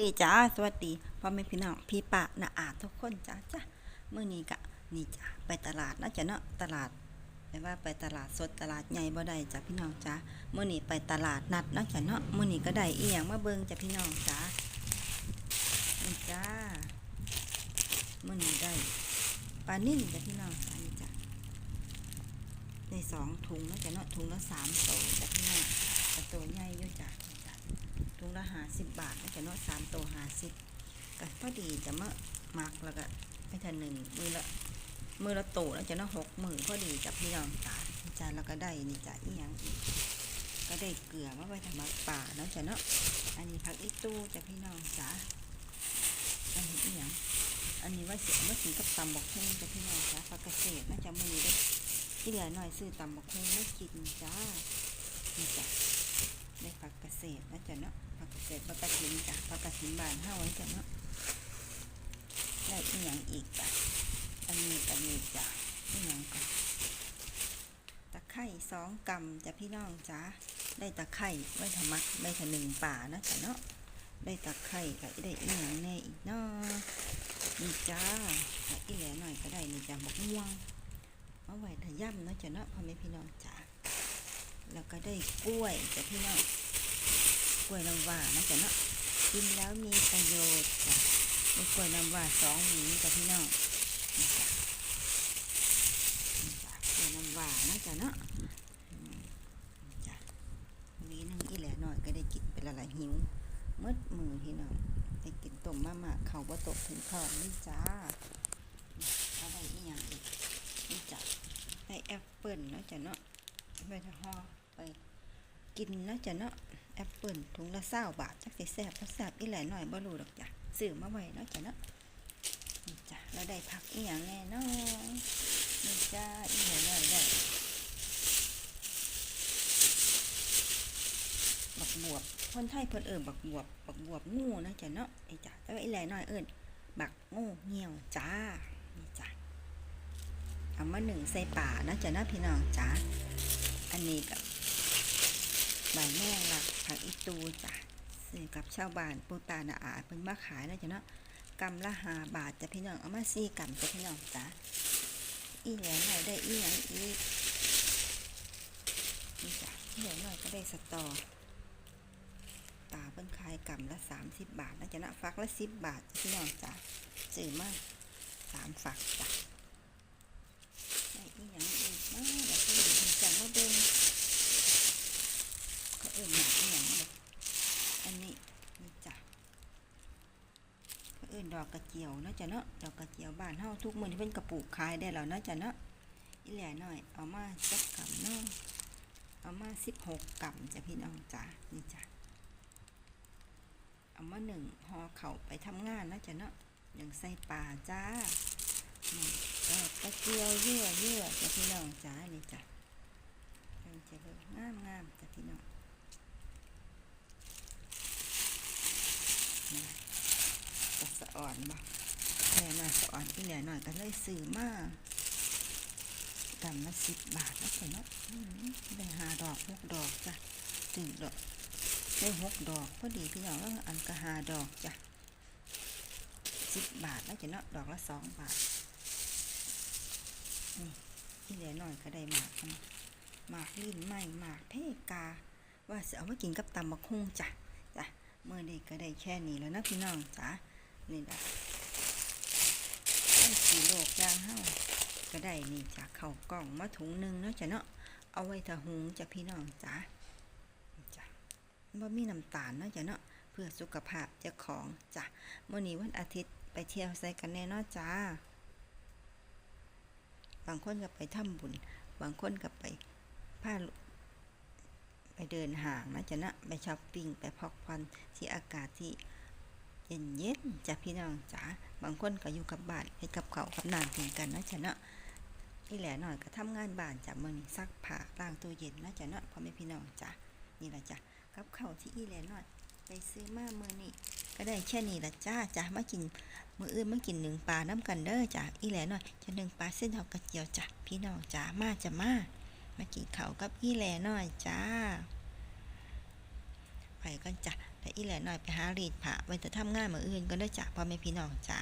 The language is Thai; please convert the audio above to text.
ดีจ้าสวัสดีพ่อแม่พี่น้องพี่ปะนาอาทุกคนจ้าจ้าเมื่อนี้กะนี่จ้าไปตลาดนะจ้ะเนาะตลาดแปลว่าไปตลาดสดตลาดใหญ่บ่ได้จ้ะพี่น้องจ้าเมื่อนี้ไปตลาดนัดนะจ้ะเนาะเมื่อนี้ก็ได้เอียงมาเบิ่งจ้ะพี่น้องจ้านี่จ้าเมื่อนี้ได้ปลานิ่นจ้ะพี่น้องจ้านี่จ้าได้สองถุงนะจ้ะเนาะถุงละสามโตจ้ะพี่น้องตัวใหญ่อยู่จ้ะจ้ะ ละหาสิบบาทแล้วจะเนาะสามตัวหาสิบก็พอดีจะมาหมักแล้วก็ไปทันหนึ่งมือละมือละโตแล้วจะเนาะหกหมือพอดีจับพี่น้องจ้าจานแล้วก็ได้นี่จ้าอีหยังอีกก็ได้เกลือมาไว้ทำมักป่าเนาะจ้ะเนาะอันนี้ผักอีตู้จ้ะพี่น้องจ้าอันนี้อีหยังอันนี้ว่าเสียว่ากินกับตำบักหุ่งจ้ะพี่น้องจ้าผักเกษตรน่าจะมือได้ที่เหลือหน่อยซื้อตำบักหุ่งไม่กินจ้านี่จ้ะได้ผักเกษตรนะจ๊ะเนาะ กเกษตรผักกระถินจ้ะผักกระถินบานเฮาไว้จ้ะเนาะได้อีหยังอีกจ้ะอันนี้ก็มีจ้ะอีหยังก่อนตะไคร่สองกำจ้ะพี่น้องจ้ะได้ตะไคร่ไว้ทำมักได้ถหนึ่งป่านะจ๊ะเนาะได้ตะไคร่ก็ได้อีหยังแน่อีกเนาะนี่จ้าและอีแหลหน่อยก็ได้นี่จ้ะบักม่วงเอาไว้ถ้าย่ำนะจ๊ะเนาะพ่อแม่พี่น้องจ้าแล้วก็ได้กล้วยจ้ะพี่น้อง ล้วยน้ำว้านะจ๊ะเนาะกินแล้วมีประโยชน์จ้ะได้กล้วยน้ำว้าสองหวีจ้ะพี่น้องนี่จ้ะนี่จ้ะกล้วยน้ำว้านะจ๊ะเนาะอืมนี่จ้ะหวีนึงอีแหล่หน่อยก็ได้กินเป็นละลายหิวมืดมือพี่น้องได้กินต้มมาม่าเข่าบ่ตกถึงคอนี่จ้าเอาได้อีหยังอีกนี่จ้ะได้แอปเปิลนะจ๊ะเนาะไปทห่อไป กินเนาะจ้ะเนาะแอปเปิลถุงละเศร้าบาทจักสิแซ่บบ่แซ่บอีหลายหน่อยบ่รู้ดอกจ้ะซื้อมาไว้เนาะจ้ะเนาะนี่จ้ะแล้วได้ผักอีหยังแน่เนาะนี่จ้าอีหลายหน่อยได้บักบวบคนไทยเพิ่นเอิ้นบักบวบบักบวบงูนะจ้ะเนาะไอ้จ้ะแต่ว่าอีหลายหน่อยเอิ้นบักงูเหี่ยวจ้านี่จ้ะเอามาหนึ่งใส่ป่านะจ้ะเนาะพี่น้องจ้าอันนี้กับ ใบแมงลักผักอีตูจ้ะซื้อกับชาวบ้านปูตานาอาเพิ่นมาขายแล้วจ้ะเนาะกำละห้าบาทจะพี่น้องเอามาซี่กำจะพี่น้องจ้ะอีแหลหน่อยได้อีหยังอีนี่จ้ะอีแหลหน่อยก็ได้สตอตาเพิ่นขายกำละสามสิบบาทนะจ้ะนะฟักละสิบบาทจะพี่น้องจ้ะซื้อมาสามฝักจ้ะ ได้อีหยังอีกมาเดี๋ยวพี่ดูจังมาเบิ่งเขาเอิ่นหนักอีหยังเด้ออันนี้นี่จ้ะเขาเอิ่นดอกกระเจียวเนาะจ้ะเนาะดอกกระเจียวบ้านเฮาทุกมื้อที่เพิ่นกระปลูกขายได้แล้วเนาะจ้ะเนาะอีแหล่หน้อยเอามาจักกำเนาะเอามา16กกำจ้ะพี่น้องจ้ะนี่จ้ะเอามาหนึ่งห่อเข้าไปทำงานนาะจ้ะเนาะหนึ่งใส่ปลาจ้านี่ก็ตะเกียวเยื่อเยื่อจ้ะพี่น้องจ้านี่จ้ะเป็นจะเบิ่งามงามจ้ะพี่น้องนะ อ่อนบ่แค่น่าสะอ่อนอีเหลือหน่อยก็เลยซื้อมากำละสิบบาทแล้วจ้ะเนาะได้หาดอกหกดอกจ้ะถึงดอกได้หกดอกพอดีพี่น้องแล้วอันก็หาดอกจ้ะสิบบาทแล้วจ้ะเนาะดอกละสองบาทที่เหลือหน่อยก็ได้หมากหมากลิ้นไหมหมากเพกา ว่าจะเอามากินกับตำบักฮุ่งจ้ะจ้ะเมื่อนี้ก็ได้แค่นี้แล้วนะพี่น้องจ้ะ นี่แหละได้กี่โลกยางเฮาก็ได้นี่จ้ะเข่ากล่องมาถุงหนึ่งเนาะจ้ะเนาะเอาไว้ถ้าหุงจ้ะพี่น้องจ้ะจ้ะว่มีน้ำตาลเนาะจ้ะเนาะเพื่อสุขภาพเจ้าของจ้ะเมื่อนี้วันอาทิตย์ไปเที่ยวใส่กันแน่เนาะจ้า บางคนก็ไปทำบุญ บางคนก็ไปผ้าไปเดินห่างนะจ๊ะนะ ไปช้อปปิ้ง ไปพักผ่อนที่อากาศที่ เย็นเย็นจ้ะพี่น้องจ๋าบางคนก็อยู่กับบ้านไปกับเขากับนานถึงกันนะจ๊ะเนาะอีแหล่หน่อยก็ทำงานบ้านจ้ะมื่อนี้ซักผ้าล้างตู้เย็นนะจ๊ะเนาะพ่อแม่พี่น้องจ้ะนี่แหละจ้ะกับเขาที่อีแหล่หน่อยไปซื้อมาเมื่อนี้ก็ได้แค่นี้ละจ้าจ้ะมากินมืออื่นมากินหนึ่งปลาน้ำกันเด้อจ้ะอีแหล่หน่อยจะหนึ่งปลาเส้นหอกกระเจียวจ้ะพี่น้องจ้ามาจะมามากินข้ากับอีแหล่หน่อยจ้า ไปกันจ้ะแต่อีแหล่น้อยไปหารีดผ้าไว้จะทำงานมืออื่นก็ได้จ้ะพ่อแม่พี่น้องจ้ะ